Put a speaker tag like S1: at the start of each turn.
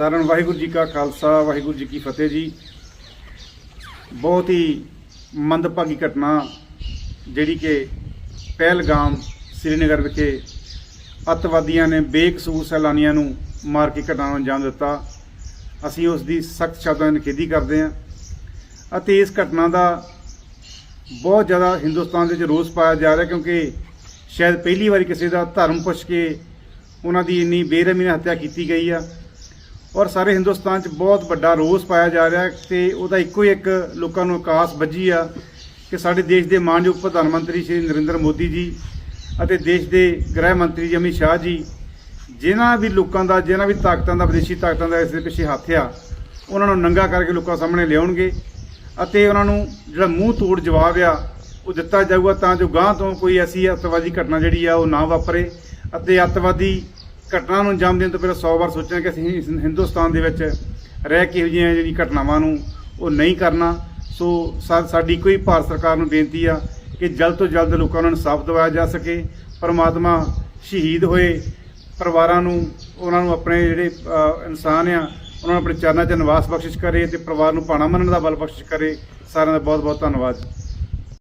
S1: ਸਾਰਿਆਂ ਨੂੰ ਵਾਹਿਗੁਰੂ ਜੀ ਕਾ ਖਾਲਸਾ, ਵਾਹਿਗੁਰੂ ਜੀ ਕੀ ਫਤਿਹ ਜੀ। ਬਹੁਤ ਹੀ ਮੰਦਭਾਗੀ ਘਟਨਾ ਜਿਹੜੀ ਕਿ ਪਹਿਲਗਾਮ ਸ੍ਰੀਨਗਰ ਵਿਖੇ ਅੱਤਵਾਦੀਆਂ ਨੇ ਬੇਕਸੂਰ ਸੈਲਾਨੀਆਂ ਨੂੰ ਮਾਰ ਕੇ ਘਟਨਾ ਨੂੰ ਅੰਜਾਮ ਦਿੱਤਾ। ਅਸੀਂ ਉਸ ਦੀ ਸਖਤ ਸ਼ਬਦਾਂ ਵਿੱਚ ਨਿਖੇਧੀ ਕਰਦੇ ਹਾਂ ਅਤੇ ਇਸ ਘਟਨਾ ਦਾ ਬਹੁਤ ਜ਼ਿਆਦਾ ਹਿੰਦੁਸਤਾਨ ਦੇ ਵਿੱਚ ਰੋਸ ਪਾਇਆ ਜਾ ਰਿਹਾ ਕਿਉਂਕਿ ਸ਼ਾਇਦ ਪਹਿਲੀ ਵਾਰੀ ਕਿਸੇ ਦਾ ਧਰਮ ਪੁੱਛ ਕੇ ਉਹਨਾਂ ਦੀ ਇੰਨੀ ਬੇਰਹਿਮੀ ਨਾਲ ਹੱਤਿਆ ਕੀਤੀ ਗਈ ਆ। ਔਰ ਸਾਰੇ ਹਿੰਦੁਸਤਾਨ 'ਚ ਬਹੁਤ ਵੱਡਾ ਰੋਸ ਪਾਇਆ ਜਾ ਰਿਹਾ ਹੈ ਤੇ ਉਹਦਾ ਇੱਕੋ ਹੀ ਇੱਕ ਲੋਕਾਂ ਨੂੰ ਆਕਾਸ਼ ਵੱਜੀ ਆ ਕਿ ਸਾਡੇ ਦੇਸ਼ ਦੇ ਮਾਨਯੋਗ ਪ੍ਰਧਾਨ ਮੰਤਰੀ ਸ਼੍ਰੀ ਨਰਿੰਦਰ ਮੋਦੀ ਜੀ ਅਤੇ ਦੇਸ਼ ਦੇ ਗ੍ਰਹਿ ਮੰਤਰੀ ਜੀ ਅਮਿਤ ਸ਼ਾਹ ਜੀ, ਜਿਨ੍ਹਾਂ ਵੀ ਲੋਕਾਂ ਦਾ, ਜਿਨ੍ਹਾਂ ਵੀ ਤਾਕਤਾਂ ਦਾ, ਵਿਦੇਸ਼ੀ ਤਾਕਤਾਂ ਦਾ ਇਸ ਦੇ ਪਿੱਛੇ ਹੱਥ ਆ, ਉਹਨਾਂ ਨੂੰ ਨੰਗਾ ਕਰਕੇ ਲੋਕਾਂ ਸਾਹਮਣੇ ਲਿਆਉਣਗੇ ਅਤੇ ਉਹਨਾਂ ਨੂੰ ਜਿਹੜਾ ਮੂੰਹ ਤੋੜ ਜਵਾਬ ਆ, ਉਹ ਦਿੱਤਾ ਜਾਊਗਾ ਤਾਂ ਜੋ ਗਾਂ ਤੋਂ ਕੋਈ ਐਸੀ ਅੱਤਵਾਦੀ ਘਟਨਾ ਜਿਹੜੀ ਆ ਉਹ ਨਾ ਵਾਪਰੇ ਅਤੇ ਅੱਤਵਾਦੀ ਘਟਨਾ ਨੂੰ ਅੰਜਾਮ ਦੇਣ ਤੋਂ ਪਹਿਲਾਂ 100 ਵਾਰ ਸੋਚਣਾ ਕਿ ਅਸੀਂ ਹਿੰਦੁਸਤਾਨ ਦੇ ਵਿੱਚ ਰਹਿ ਕੇ ਇਹੋ ਜਿਹੀਆਂ ਜਿਹੜੀ ਘਟਨਾਵਾਂ ਨੂੰ ਉਹ ਨਹੀਂ ਕਰਨਾ। ਸੋ ਸਾ- ਸਾਡੀ ਕੋਈ ਭਾਰਤ ਸਰਕਾਰ ਨੂੰ ਬੇਨਤੀ ਆ ਕਿ ਜਲਦ ਤੋਂ ਜਲਦ ਲੋਕਾਂ ਨੂੰ ਇਨਸਾਫ ਦਿਵਾਇਆ ਜਾ ਸਕੇ, ਪਰਮਾਤਮਾ ਸ਼ਹੀਦ ਹੋਏ, ਪਰਿਵਾਰਾਂ ਨੂੰ, ਉਹਨਾਂ ਨੂੰ ਆਪਣੇ ਜਿਹੜੇ ਇਨਸਾਨ ਆ, ਉਹਨਾਂ ਨੂੰ ਆਪਣੇ ਚਰਨਾਂ 'ਚ ਨਿਵਾਸ ਬਖਸ਼ਿਸ਼ ਕਰੇ ਤੇ ਪਰਿਵਾਰ ਨੂੰ ਪਾਣਾ ਮੰਨਣ ਦਾ ਬਲ ਬਖਸ਼ਿਸ਼ ਕਰੇ। ਸਾਰਿਆਂ ਦਾ ਬਹੁਤ ਬਹੁਤ ਧੰਨਵਾਦ।